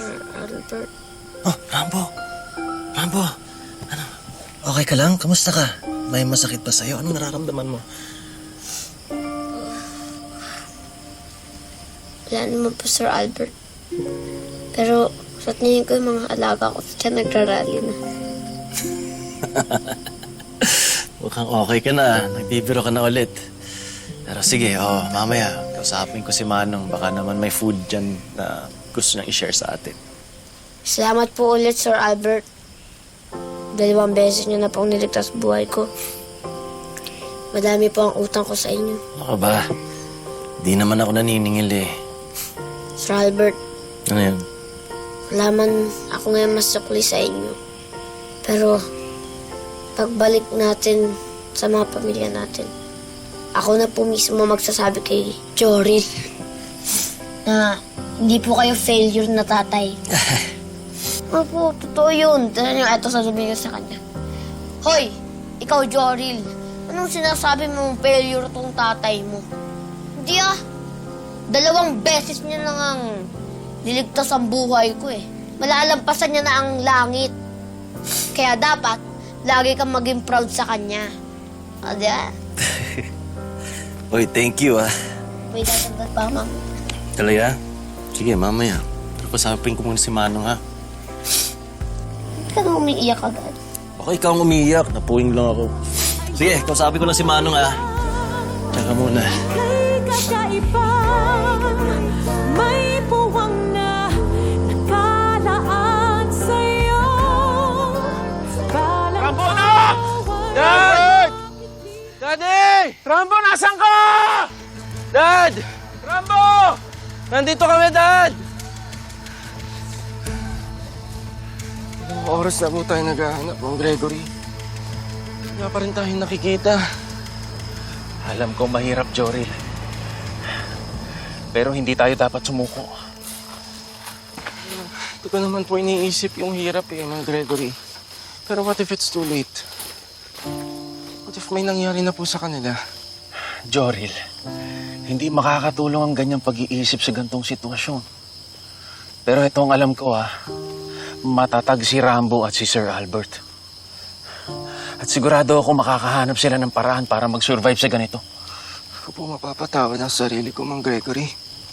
Sir Albert. Oh, Rambo. Rambo. Ano? Okay ka lang? Kamusta ka? May masakit ba sa'yo? Anong nararamdaman mo? Wala naman po, Sir Albert. Pero sa tingin ko yung mga alaga ko siya nagrarally na. Mukhang okay ka na. Nagbibiro ka na ulit. Pero sige, oh, mamaya, kausapin ko si Manong. Baka naman may food dyan na gusto niyang i-share sa atin. Salamat po ulit, Sir Albert. Dalawang beses niyo na pong niligtas buhay ko. Madami po ang utang ko sa inyo. Ano ka ba? Di naman ako naniningil eh. Sir Albert, Ano yun? wala man ako ngayon masukli sa inyo. Pero, pagbalik natin sa mga pamilya natin, ako na po mismo magsasabi kay Joril na hindi po kayo failure na tatay. Opo, totoo yun. Dahil yung eto sasabihin ko sa kanya. Hoy, ikaw Joril, anong sinasabi mong failure tong tatay mo? Hindi ah. Dalawang beses niya lang ang niligtas ang buhay ko eh. Malalampasan niya na ang langit. Kaya dapat, lagi kang maging proud sa kanya. O, di ba? Uy, thank you ah. May dadagdag pa, ma'am. Talaga? Sige, mamaya. Pero kausapin ko muna si Manong ha. Ka na umiiyak agad? Baka ikaw ang umiiyak. Napuwing lang ako. Sige, kausapin ko na si Manong ha. Tsaka muna. Dad! Daddy! Rambo, nasan ka? Dad! Nandito kami, Dad! Ilang oras na po tayo naghahanap ng Gregory. Wala pa rin tayong nakikita. Alam ko mahirap, Jory. Pero hindi tayo dapat sumuko. Hindi ko naman po iniisip yung hirap eh ng Gregory. Pero what if it's too late? What if may nangyari na po sa kanila? Joril, hindi makakatulong ang ganyang pag-iisip sa gantong sitwasyon. Pero ito ang alam ko ah, matatag si Rambo at si Sir Albert. At sigurado ako makakahanap sila ng paraan para mag-survive sa ganito. Ako po mapapatawad ang sarili ko, Mang Gregory.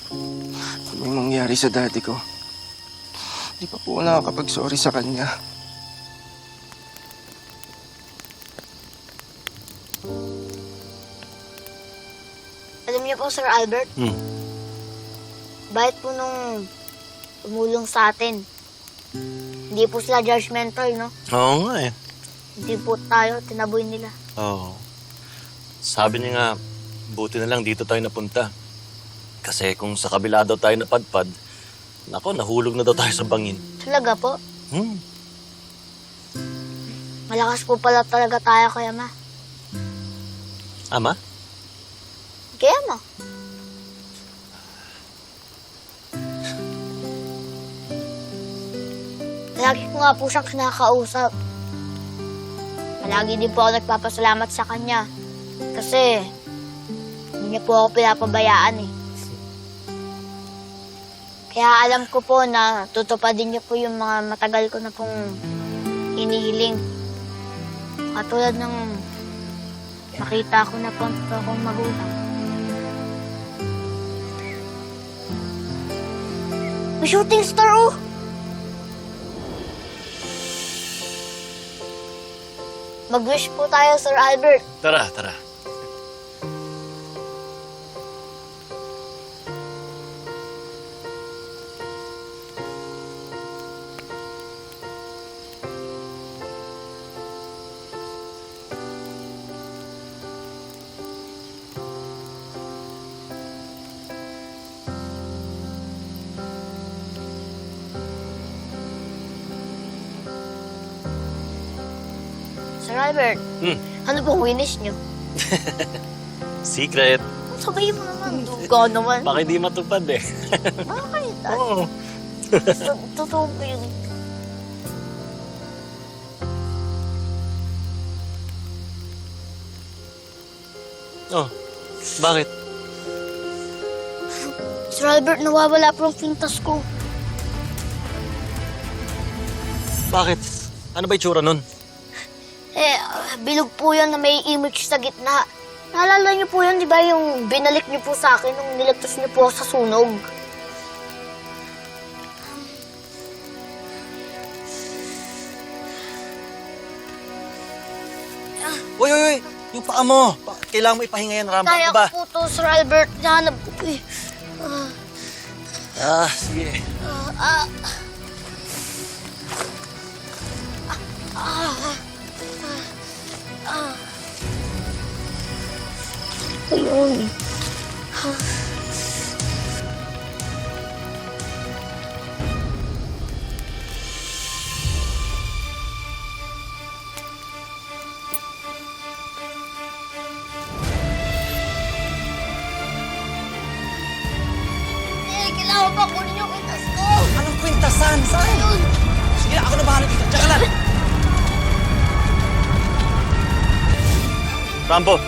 Kung may mangyari sa daddy ko, di pa po nakakapag-sorry sa kanya. Po, Sir Albert, Hmm. bakit po nung tumulong sa atin, hindi po sila judgmental, no? Oo nga eh. Hindi po tayo, tinaboy nila. Oo. Sabi niya nga, buti na lang dito tayo napunta. Kasi kung sa kabila daw tayo napadpad, nako, nahulog na daw tayo sa bangin. Talaga po, Hmm. malakas po pala talaga tayo kaya ma. Ama? Kaya ma. Lagi ko nga po siyang kinakausap. Palagi din po ako nagpapasalamat sa kanya. Kasi, hindi niya po ako pinapabayaan eh. Kaya alam ko po na tutupadin niyo po yung mga matagal ko na pong hinihiling. Katulad ng makita ko na po ang totoo kong magulang. May shooting star, oh! Mag-wish po tayo, Sir Albert. Tara, tara. Albert, Hmm. ano pong winish niyo? Secret. Sabihin mo naman, duga naman. Baka hindi matupad eh. Bakit? Oo. To- Totoo po yun. Oh, bakit? Sir Albert, nawawala po ang pintas ko. Bakit? Ano ba itsura nun? Eh, ah, bilog po yan na may image sa gitna. Naalala niyo po yan, di ba, yung binalik niyo po sa akin nung niligtas niyo po ako sa sunog. Uy, uy, uy! Yung paa mo! Pa- Kailangan mo ipahinga yan, Rambo. Kaya Ano ba? ko po to, Sir Albert. Nahanap ko po eh. Ah, sige. Ah, Ayun. Eh, kailangan pa kunin yung kwintas ko. Anong kwintasan? Saan? Sige ako na bahala dito. Tsaka lang! Rambo,